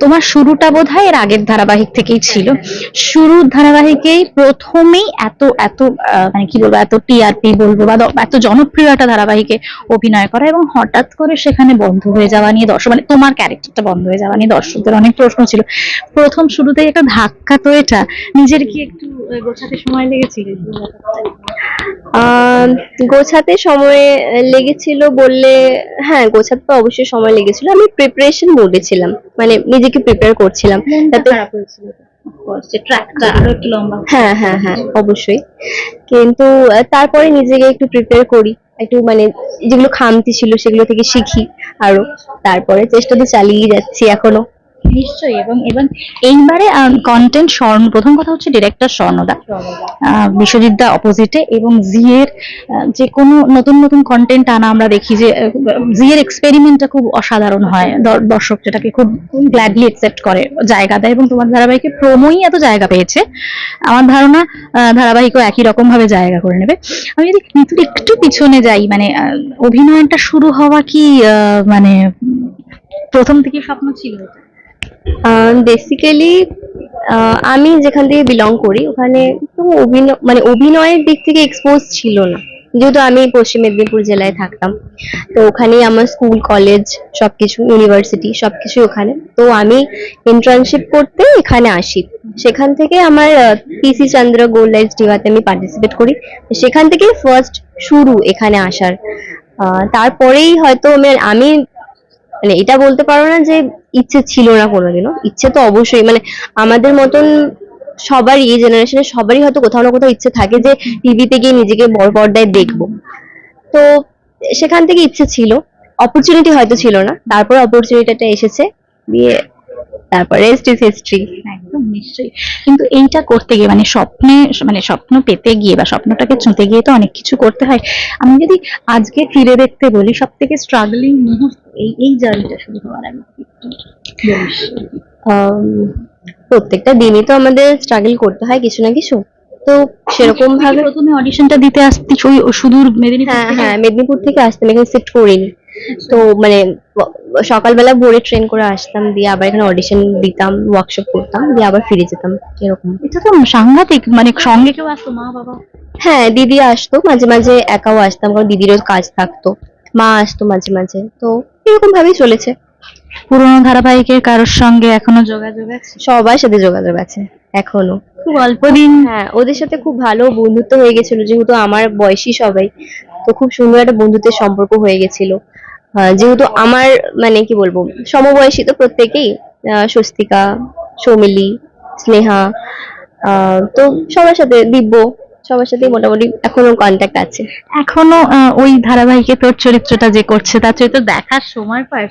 তোমার শুরুটা বোধ হয় এর আগের ধারাবাহিক থেকেই ছিল। শুরুর ধারাবাহিকেই প্রথমেই এত এত মানে কি বলব, এত টিআরপি বলব বা এত জনপ্রিয় একটা ধারাবাহিকে অভিনয় করা এবং হঠাৎ করে সেখানে বন্ধ হয়ে যাওয়া নিয়ে দর্শক মানে তোমার ক্যারেক্টারটা বন্ধ হয়ে যাওয়া নিয়ে দর্শকদের অনেক প্রশ্ন ছিল। প্রথম শুরুতেই একটা ধাক্কা তো এটা। নিজের কি একটু গোছাতে সময় লেগেছিল? গোছাতে সময় লেগেছিল বললে হ্যাঁ গোছাতে তো অবশ্যই সময় লেগেছিল। আমি প্রিপারেশন মোডে ছিলাম মানে নিজেকে প্রিপেয়ার করছিলাম। তাতে হ্যাঁ হ্যাঁ হ্যাঁ অবশ্যই। কিন্তু তারপরে নিজেকে একটু প্রিপেয়ার করি একটু মানে যেগুলো খামতি ছিল সেগুলো থেকে শিখি আরও। তারপরে চেষ্টা তো চালিয়ে যাচ্ছি এখনও। নিশ্চয়ই এবং এবং এইবারে কন্টেন্ট স্বর্ণ প্রথম কথা হচ্ছে ডিরেক্টর স্বর্ণদা। বিশ্বজিৎ দা অপোজিটে এবং জিয়ের যে কোনো নতুন নতুন কন্টেন্ট আনা আমরা দেখি যে জিয়ের এক্সপেরিমেন্টটা খুব অসাধারণ হয় দর্শক যেটাকে খুব গ্ল্যাডলি অ্যাকসেপ্ট করে জায়গা দেয় এবং তোমার ধারাবাহিকে প্রোমোই এত জায়গা পেয়েছে। আমার ধারণা ধারাবাহিকও একই রকম ভাবে জায়গা করে নেবে। আমি যদি নিতুর একটু পিছনে যাই মানে অভিনয়টা শুরু হওয়া কি আহ, মানে প্রথম থেকে স্বপ্ন ছিল এটা? বেসিক্যালি আমি যেখান থেকে বিলং করি, ওখানে তো অভিনয় মানে অভিনয়ের দিক থেকে এক্সপোজ ছিল না। যেহেতু আমি পশ্চিম মেদিনীপুর জেলায় থাকতাম, তো ওখানেই আমার স্কুল কলেজ সবকিছু ইউনিভার্সিটি সবকিছু ওখানে। তো আমি ইন্টার্নশিপ করতে এখানে আসি। সেখান থেকে আমার পিসি চন্দ্র গোল্ড লাইফ ডিওয়াতে আমি পার্টিসিপেট করি। সেখান থেকেই ফার্স্ট শুরু এখানে আসার। তারপরেই হয়তো আমি মানে এটা বলতে পারো না যে ইচ্ছে ছিল না কোনোদিনও। ইচ্ছে তো অবশ্যই মানে আমাদের মতন সবারই, এই জেনারেশনে সবারই হয়তো কোথাও না কোথাও ইচ্ছে থাকে যে টিভিতে গিয়ে নিজেকে বড় পর্দায় দেখব। তো সেখান থেকে ইচ্ছে ছিল অপরচুনিটি হয়তো ছিল না, তারপর অপরচুনিটিটা এসেছে, দিয়ে তারপরে ইজ হিস্ট্রি নিশ্চয়ই। কিন্তু এইটা করতে গিয়ে মানে স্বপ্নে মানে স্বপ্ন পেতে গিয়ে বা স্বপ্নটাকে ছুঁতে গিয়ে তো অনেক কিছু করতে হয়। আমি যদি আজকে ফিরে দেখতে বলি সব থেকে স্ট্রাগলিং মুহূর্ত এই এই জার্নিটা শুরু হওয়ার আগে প্রত্যেকটা দিনই তো আমাদের স্ট্রাগল করতে হয় কিছু না কিছু। তো সেরকম ভাবে প্রথমে অডিশনটা দিতে আসতি ওই সুদূর মেদিনীপুর হ্যাঁ হ্যাঁ মেদিনীপুর থেকে আসতাম এখানে শিফট করিনি। তো মানে সকালবেলা ভোরে ট্রেন করে আসতাম দিয়ে আবার এখানে অডিশন দিতাম ওয়ার্কশপ করতাম দিয়ে আবার ফিরে যেতাম এরকম। এটা তো সাংঘাতিক মানে সঙ্গে কেউ আসতো মা বাবা? হ্যাঁ দিদি আসতো মাঝে মাঝে একাও আসতাম কারণ দিদিরও কাজ থাকতো। মা আসতো মাঝে মাঝে তো এরকম ভাবেই চলেছে। পুরোনো ধারাবাহিকের কারোর সঙ্গে এখনও যোগাযোগ আছে? সবার সাথে যোগাযোগ আছে এখনও। খুব অল্প দিন। হ্যাঁ ওদের সাথে খুব ভালো বন্ধুত্ব হয়ে গেছিল যেহেতু আমার বয়সী সবাই তো খুব সুন্দর একটা বন্ধুত্বের সম্পর্ক হয়ে গেছিল। যেহেতু আমার মানে কি বলব সমবয়সী তো প্রত্যেকেই স্বস্তিকা সৌমিলি স্নেহা আহ, তো সবার সাথে দিব্য সবার সাথে মোটামুটি এখনও কন্ট্যাক্ট আছে। এখনও আহ, ওই ধারাবাহিকে তোর চরিত্রটা যে করছে তার চরিত্র দেখার সময় পাস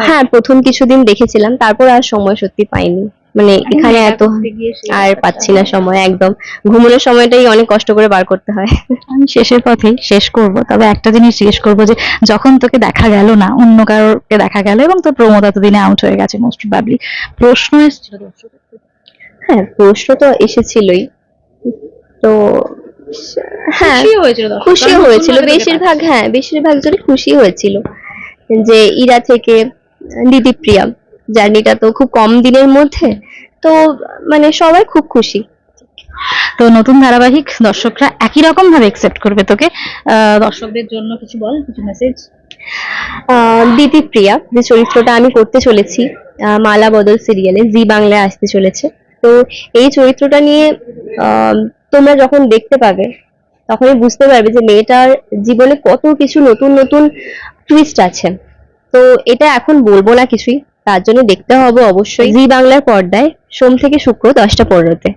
হ্যাঁ প্রথম কিছুদিন দেখেছিলাম তারপর আর সময় সত্যি পাইনি। মানে এখানে এত গিয়ে সেই আর পাচ্ছি না সময় একদম। ঘুমানোর সময়টাই অনেক কষ্ট করে বার করতে হয়। আমি শেষের পথেই শেষ করব তবে একটা জিনিস জিজ্ঞেস করব যে যখন তোকে দেখা গেল না অন্য কারোরকে দেখা গেল এবং তোর প্রমোদ এতদিনে আউট হয়ে গেছে মোস্ট প্রবাবলি প্রশ্ন এসেছিল? হ্যাঁ প্রশ্ন তো এসেছিলই। তো হ্যাঁ। খুশি হয়েছিল বেশিরভাগ হ্যাঁ বেশিরভাগ জনই খুশি হয়েছিল যে ইরা থেকে দিদি প্রিয়া। জার্নিটা তো খুব কম দিনের মধ্যে। তো মানে সবাই খুব খুশি। তো নতুন ধারাবাহিক দর্শকরা একই রকম ভাবে একসেপ্ট করবে তোকে? দর্শকদের জন্য কিছু বল কিছু মেসেজ দিদি প্রিয়া যে চরিত্রটা আমি করতে চলেছি মালা বদল সিরিয়ালে জি বাংলায় আসতে চলেছে। তো এই চরিত্রটা নিয়ে আহ, তোমরা যখন দেখতে পাবে তখনই বুঝতে পারবে যে মেয়েটার জীবনে কত কিছু নতুন নতুন টুইস্ট আছে। তো এটা এখন বলব না কিছুই। তার জন্য দেখতে হবে অবশ্যই। জি বাংলার পর্দায় সোম থেকে শুক্র দশটা পনেরোতে।